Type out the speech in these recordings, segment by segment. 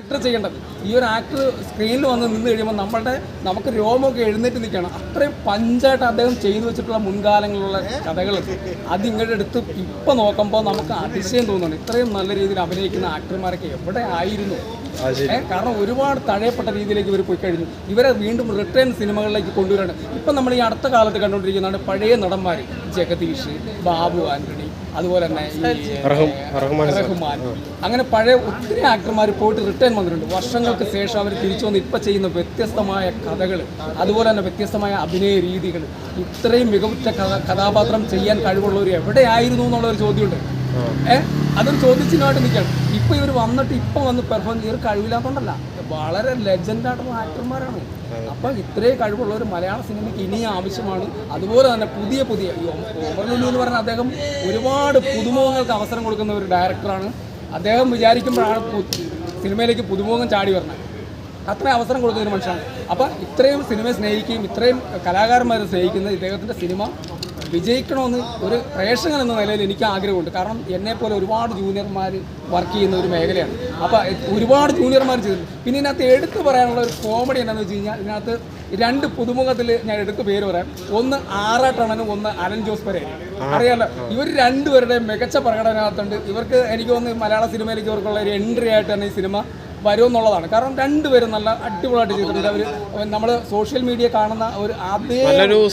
Actor ചെയ്യേണ്ടത്. ഈ ഒരു ആക്ടർ സ്ക്രീനിൽ വന്ന് നിന്ന് കഴിയുമ്പോൾ നമ്മളുടെ നമുക്ക് രോമമൊക്കെ എഴുന്നേറ്റ് നിൽക്കണം അത്രയും പഞ്ചായിട്ട് അദ്ദേഹം ചെയ്തു വെച്ചിട്ടുള്ള മുൻകാലങ്ങളിലുള്ള കഥകൾ. അത് ഇങ്ങോട്ട് എടുത്ത് ഇപ്പം നോക്കുമ്പോൾ നമുക്ക് അതിശയം തോന്നുന്നുണ്ട്. ഇത്രയും നല്ല രീതിയിൽ അഭിനയിക്കുന്ന ആക്ടർമാരൊക്കെ എവിടെ ആയിരുന്നു? കാരണം ഒരുപാട് തഴയപ്പെട്ട രീതിയിലേക്ക് ഇവർ പോയി കഴിഞ്ഞു. ഇവരെ വീണ്ടും റിട്ടേൺ സിനിമകളിലേക്ക് കൊണ്ടുവരാണ്. ഇപ്പം നമ്മൾ ഈ അടുത്ത കാലത്ത് കണ്ടുകൊണ്ടിരിക്കുന്നതാണ് പഴയ നടന്മാർ ജഗദീഷ് ബാബു ആന്റണി അതുപോലെ തന്നെ റഹ്മാൻ. അങ്ങനെ പഴയ ഒത്തിരി ആക്ടർമാർ പോയിട്ട് റിട്ടേൺ വന്നിട്ടുണ്ട്. വർഷങ്ങൾക്ക് ശേഷം അവർ തിരിച്ചു വന്ന് ഇപ്പം ചെയ്യുന്ന വ്യത്യസ്തമായ കഥകൾ അതുപോലെ തന്നെ വ്യത്യസ്തമായ അഭിനയ രീതികൾ ഇത്രയും മികവുറ്റ കഥ കഥാപാത്രം ചെയ്യാൻ കഴിവുള്ളവർ എവിടെയായിരുന്നു എന്നുള്ള ഒരു ചോദ്യമുണ്ട് ഏഹ് അതൊരു ചോദ്യചിഹ്നമായിട്ട് നിൽക്കണം ഇപ്പം ഇവർ വന്നിട്ട് ഇപ്പം വന്ന് പെർഫോം ചെയ്ത് പറഞ്ഞല്ല വളരെ ലെജൻഡ് ആയിട്ടുള്ള ആക്ടർമാരാണ് അപ്പൊ ഇത്രയും കഴിവുള്ള ഒരു മലയാള സിനിമയ്ക്ക് ഇനി ആവശ്യമാണ്. അതുപോലെ തന്നെ പുതിയ പുതിയ ഓമർലുലു എന്ന് പറഞ്ഞ അദ്ദേഹം ഒരുപാട് പുതുമുഖങ്ങൾക്ക് അവസരം കൊടുക്കുന്ന ഒരു ഡയറക്ടറാണ് അദ്ദേഹം വിചാരിക്കുമ്പോഴാണ് സിനിമയിലേക്ക് പുതുമുഖം ചാടി വരുന്നത് അത്രയും അവസരം കൊടുക്കുന്ന ഒരു മനുഷ്യനാണ്. അപ്പം ഇത്രയും സിനിമയെ സ്നേഹിക്കുകയും ഇത്രയും കലാകാരന്മാരെ സ്നേഹിക്കുന്ന ഇദ്ദേഹത്തിന്റെ സിനിമ വിജയിക്കണമെന്ന് ഒരു പ്രേക്ഷകൻ എന്ന നിലയിൽ എനിക്ക് ആഗ്രഹമുണ്ട്. കാരണം എന്നെപ്പോലെ ഒരുപാട് ജൂനിയർമാർ വർക്ക് ചെയ്യുന്ന ഒരു മേഖലയാണ്. അപ്പോൾ ഒരുപാട് ജൂനിയർമാർ ചെയ്തിട്ടുണ്ട് പിന്നെ ഇതിനകത്ത് എടുത്തു പറയാനുള്ള ഒരു കോമഡി എന്താണെന്ന് വെച്ച് കഴിഞ്ഞാൽ ഇതിനകത്ത് രണ്ട് പുതുമുഖത്തിൽ ഞാൻ എടുത്ത് പേര് പറയാം. ഒന്ന് ആറാട്ടണനും ഒന്ന് അലൻ ജോസ് പെരേര അറിയാലോ? ഇവർ രണ്ടുപേരുടെ മികച്ച പ്രകടനത്തിനുണ്ട് ഇവർക്ക് എനിക്ക് തോന്നുന്നു മലയാള സിനിമയിലേക്ക് ഇവർക്കുള്ള ഒരു എൻട്രി ആയിട്ട് തന്നെ ഈ സിനിമ വരുമെന്നുള്ളതാണ് കാരണം രണ്ടുപേരും നല്ല അടിപൊളിയായിട്ട് ചെയ്തിട്ടുണ്ട്. അവർ നമ്മൾ സോഷ്യൽ മീഡിയ കാണുന്ന ഒരു അതേ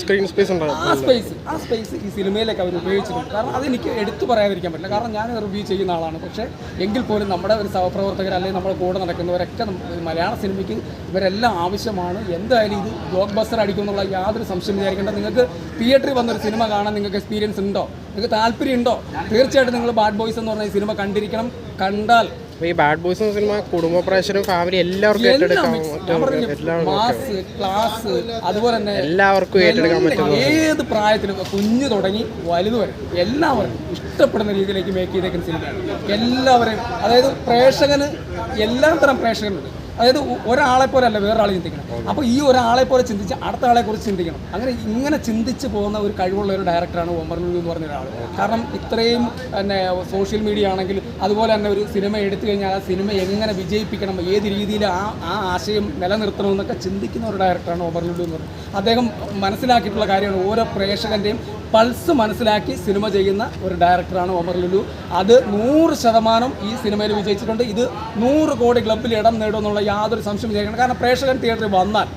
സ്ക്രീൻ സ്പേസ് ആ സ്പേസ് ആ സ്പേസ് ഈ സിനിമയിലേക്ക് അവർ ഉപയോഗിച്ചിട്ടുണ്ട്. കാരണം അതെനിക്ക് എടുത്തു പറയാതിരിക്കാൻ പറ്റില്ല. കാരണം ഞാൻ റിവ്യൂ ചെയ്യുന്ന ആളാണ്. പക്ഷേ എങ്കിൽ പോലും നമ്മുടെ ഒരു സഹപ്രവർത്തകർ അല്ലെങ്കിൽ നമ്മുടെ കൂടെ നടക്കുന്നവരൊക്കെ മലയാള സിനിമയ്ക്ക് ഇവരെല്ലാം ആവശ്യമാണ്. എന്തായാലും ഇത് ബ്ലോക്ക് ബസ്റ്റർ അടിക്കും എന്നുള്ള യാതൊരു സംശയം വിചാരിക്കേണ്ട. നിങ്ങൾക്ക് തിയേറ്ററിൽ വന്നൊരു സിനിമ കാണാൻ നിങ്ങൾക്ക് എക്സ്പീരിയൻസ് ഉണ്ടോ? നിങ്ങൾക്ക് താല്പര്യം ഉണ്ടോ തീർച്ചയായിട്ടും നിങ്ങൾ ബാഡ് ബോയ്സ് എന്ന് പറഞ്ഞ ഈ സിനിമ കണ്ടിരിക്കണം. കണ്ടാൽ അപ്പോൾ ഈ ബാഡ് ബോയ്സ് എന്ന സിനിമ കുടുംബ പ്രേക്ഷകരും ഫാമിലി എല്ലാവർക്കും എല്ലാം ഏറ്റെടുക്കാൻ ക്ലാസ് അതുപോലെ തന്നെ എല്ലാവർക്കും ഏറ്റെടുക്കാൻ പറ്റും ഏത് പ്രായത്തിലും കുഞ്ഞു തുടങ്ങി വലുത് വരെ എല്ലാവർക്കും ഇഷ്ടപ്പെടുന്ന രീതിയിലേക്ക് മേക്ക് ചെയ്തേക്കുന്ന സിനിമയാണ് എല്ലാവരെയും അതായത് പ്രേക്ഷകന് എല്ലാ തരം പ്രേക്ഷകനുണ്ട് അതായത് ഒരാളെ പോലെ അല്ല വേറൊരാൾ ചിന്തിക്കണം അപ്പോൾ ഈ ഒരാളെ പോലെ ചിന്തിച്ച് അടുത്ത ആളെ കുറിച്ച് ചിന്തിക്കണം. അങ്ങനെ ഇങ്ങനെ ചിന്തിച്ച് പോകുന്ന ഒരു കഴിവുള്ള ഒരു ഡയറക്ടറാണ് ഒമർ ലുലു എന്ന് പറഞ്ഞ ഒരാൾ കാരണം ഇത്രയും പിന്നെ സോഷ്യൽ മീഡിയ ആണെങ്കിൽ അതുപോലെ തന്നെ ഒരു സിനിമ എടുത്തു കഴിഞ്ഞാൽ ആ സിനിമ എങ്ങനെ വിജയിപ്പിക്കണം ഏത് രീതിയിൽ ആ ആ ആശയം നിലനിർത്തണമെന്നൊക്കെ ചിന്തിക്കുന്ന ഒരു ഡയറക്ടറാണ് ഒമർ ലുലു എന്ന് പറയുന്നത് അദ്ദേഹം മനസ്സിലാക്കിയിട്ടുള്ള കാര്യമാണ് ഓരോ പ്രേക്ഷകന്റെയും പൾസ് മനസ്സിലാക്കി സിനിമ ചെയ്യുന്ന ഒരു ഡയറക്ടറാണ് ഒമർ ലുലു. അത് നൂറ് ശതമാനം ഈ സിനിമയിൽ വിജയിച്ചിട്ടുണ്ട്. ഇത് നൂറ് കോടി ക്ലബിൽ ഇടം നേടുമെന്നുള്ള യാതൊരു സംശയം ചെയ്യണം കാരണം പ്രേക്ഷകൻ തിയേറ്ററിൽ വന്നാൽ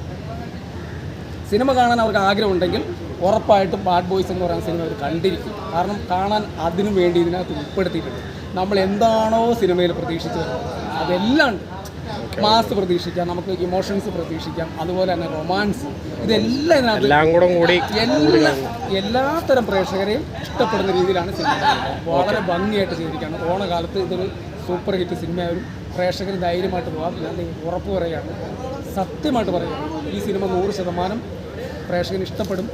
സിനിമ കാണാൻ അവർക്ക് ആഗ്രഹമുണ്ടെങ്കിൽ ഉറപ്പായിട്ടും ബാഡ് ബോയ്സ് എന്ന് പറയുന്ന സിനിമ അവർ കണ്ടിരിക്കും. കാരണം കാണാൻ അതിനു വേണ്ടി ഇതിനകത്ത് ഉൾപ്പെടുത്തിയിട്ടുണ്ട്. നമ്മൾ എന്താണോ സിനിമയിൽ പ്രതീക്ഷിച്ചത് അതെല്ലാം ഉണ്ട് മാസ് പ്രതീക്ഷിക്കാം നമുക്ക് ഇമോഷൻസ് പ്രതീക്ഷിക്കാം അതുപോലെ തന്നെ റൊമാൻസ് ഇതെല്ലാം എല്ലാം കൂടെ കൂടി എല്ലാ എല്ലാത്തരം പ്രേക്ഷകരെയും ഇഷ്ടപ്പെടുന്ന രീതിയിലാണ് സിനിമ വളരെ ഭംഗിയായിട്ട് ചെയ്തിരിക്കുകയാണ്. ഓണകാലത്ത് ഇതൊരു സൂപ്പർ ഹിറ്റ് സിനിമയായാലും പ്രേക്ഷകർ ധൈര്യമായിട്ട് പോകാം. ഞാൻ ഉറപ്പ് പറയുകയാണ്. സത്യമായിട്ട് പറയുകയാണ്. ഈ സിനിമ നൂറ് ശതമാനം പ്രേക്ഷകന് ഇഷ്ടപ്പെടും.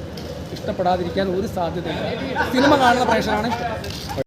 ഇഷ്ടപ്പെടാതിരിക്കാൻ ഒരു സാധ്യതയില്ല. സിനിമ കാണുന്ന പ്രേക്ഷകരാണ് ഇഷ്ടം.